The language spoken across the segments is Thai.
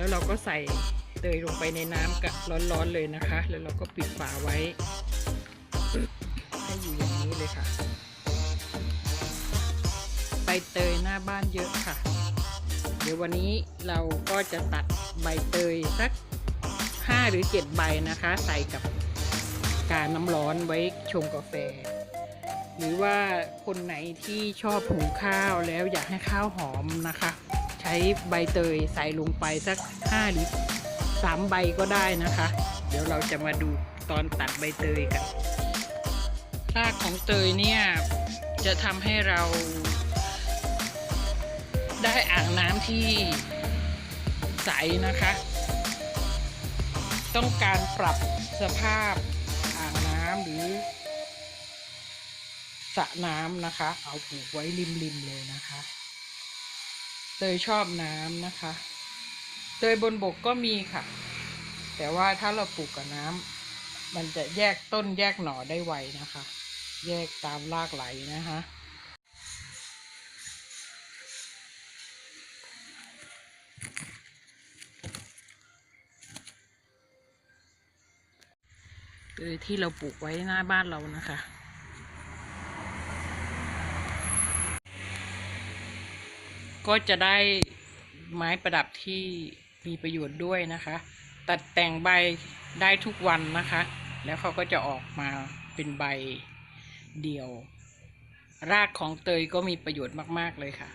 แล้วเราก็ใส่เตยลงไปในน้ำกับร้อนๆเลยนะคะ แล้วเราก็ปิดฝาไว้ ให้อยู่อย่างนี้เลยค่ะ ใบเตยหน้าบ้านเยอะค่ะ เดี๋ยววันนี้เราก็จะตัดใบเตยสัก 5 หรือ 7 ใบนะคะ ใส่กับกาน้ำร้อนไว้ชงกาแฟ หรือว่าคนไหนที่ชอบหุงข้าวแล้วอยากให้ข้าวหอมนะคะ ใช้ใบเตยใส่ลงไปสัก5หรือ3ใบก็ได้นะคะ เดี๋ยวเราจะมาดูตอนตัดใบเตยกันรากของเตยเนี่ยจะทำให้เราได้อ่างน้ำที่ใสนะคะ ต้องการปรับสภาพอ่างน้ำหรือสระน้ำนะคะ เอาผูกไว้ริมๆเลยนะคะ เตยชอบน้ำนะคะ เตยบนบกก็มีค่ะ แต่ว่าถ้าเราปลูกกับน้ำมันจะแยกต้นแยกหน่อได้ไวนะคะ แยกตามรากไหลนะคะเตยที่เราปลูกไว้หน้าบ้านเรานะคะ ก็จะได้ไม้ประดับที่มีประโยชน์ด้วยนะคะ ตัดแต่งใบได้ทุกวันนะคะ แล้วเขาก็จะออกมาเป็นใบเดี่ยว รากของเตยก็มีประโยชน์มาก ๆ เลยค่ะ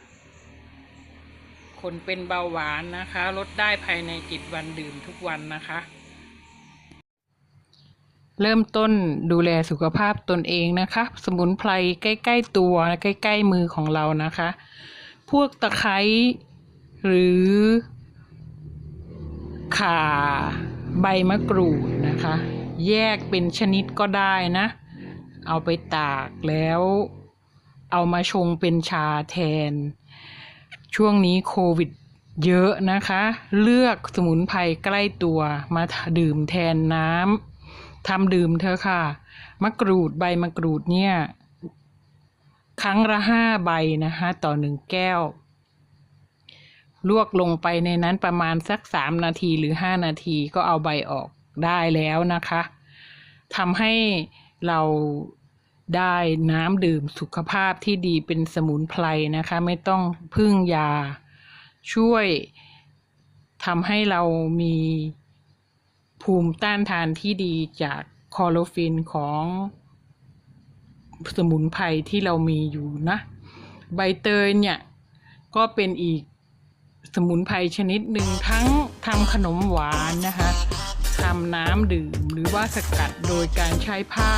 คนเป็นเบาหวานนะคะ ลดได้ภายในจิตวันดื่มทุกวันนะคะ เริ่มต้นดูแลสุขภาพตนเองนะคะ สมุนไพรใกล้ ๆ ตัวใกล้ ๆ มือของเรานะคะ พวกตะไคร้หรือข่าใบมะกรูดนะคะ แยกเป็นชนิดก็ได้นะ เอาไปตากแล้ว เอามาชงเป็นชาแทน ช่วงนี้โควิดเยอะนะคะ เลือกสมุนไพรใกล้ตัวมาดื่มแทนน้ำทำดื่มเธอค่ะ มะกรูดใบมะกรูดเนี่ย รั้งละห้าใบนะคะต่อหนึ่งแก้ว ลวกลงไปในนั้นประมาณสักสามนาทีหรือห้านาทีก็เอาใบออกได้แล้วนะคะทำให้เราได้น้ำดื่มสุขภาพที่ดีเป็นสมุนไพรนะคะ ไม่ต้องพึ่งยา ช่วยทำให้เรามีภูมิต้านทานที่ดีจากคอโรฟินของ สมุนไพรที่เรามีอยู่นะ ใบเตยเนี่ยก็เป็นอีกสมุนไพรชนิดหนึ่งทั้งทำขนมหวานนะคะทำน้ำดื่มหรือว่าสกัดโดยการใช้ผ้า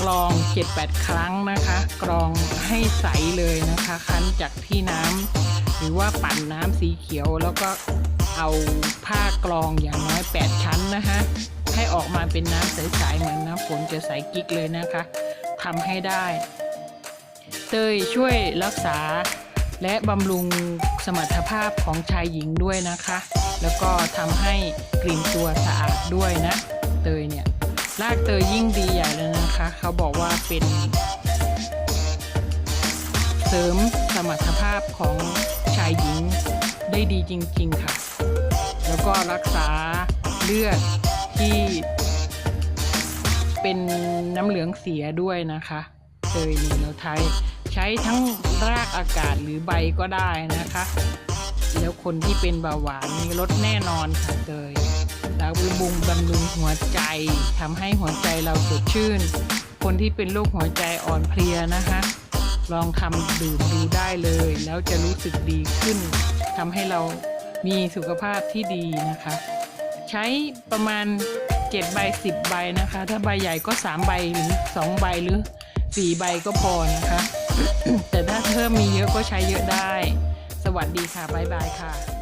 กรอง 7-8 ครั้งนะคะ กรองให้ใสเลยนะคะ คั้นจากที่น้ำหรือว่าปั่นน้ำสีเขียวแล้วก็เอาผ้ากรองอย่างน้อย 8 ชั้นนะคะ ให้ออกมาเป็นน้ำใสๆเหมือนน้ำฝนจะใสกิ๊กเลยนะคะ ทำให้ได้ เตยช่วยรักษาและบำรุงสมรรถภาพของชายหญิงด้วยนะคะ แล้วก็ทำให้กลิ่นตัวสะอาดด้วยนะ เตยเนี่ยรากเตยยิ่งดีใหญ่เลยนะคะ เขาบอกว่าเป็นเสริมสมรรถภาพของชายหญิงได้ดีจริง ๆ ค่ะ แล้วก็รักษาเลือดที่ เป็นน้ำเหลืองเสียด้วยนะคะเตยนีโนไทยใช้ทั้งรากอากาศหรือใบก็ได้นะคะ แล้วคนที่เป็นเบาหวานนี่ลดแน่นอนค่ะเตยแล้วบำรุงบำรุงหัวใจทำให้หัวใจเราสดชื่น คนที่เป็นโรคหัวใจอ่อนเพลียนะคะ ลองทำดื่มดูได้เลย แล้วจะรู้สึกดีขึ้นทำให้เรามีสุขภาพที่ดีนะคะ ใช้ประมาณ 7ใบ10 ใบนะคะ ถ้าใบใหญ่ก็ 3 ใบหรือ 2 ใบหรือ 4 ใบก็พอนะคะ แต่ถ้าเพิ่มมีเยอะก็ใช้เยอะได้ สวัสดีค่ะ บ๊ายบายค่ะ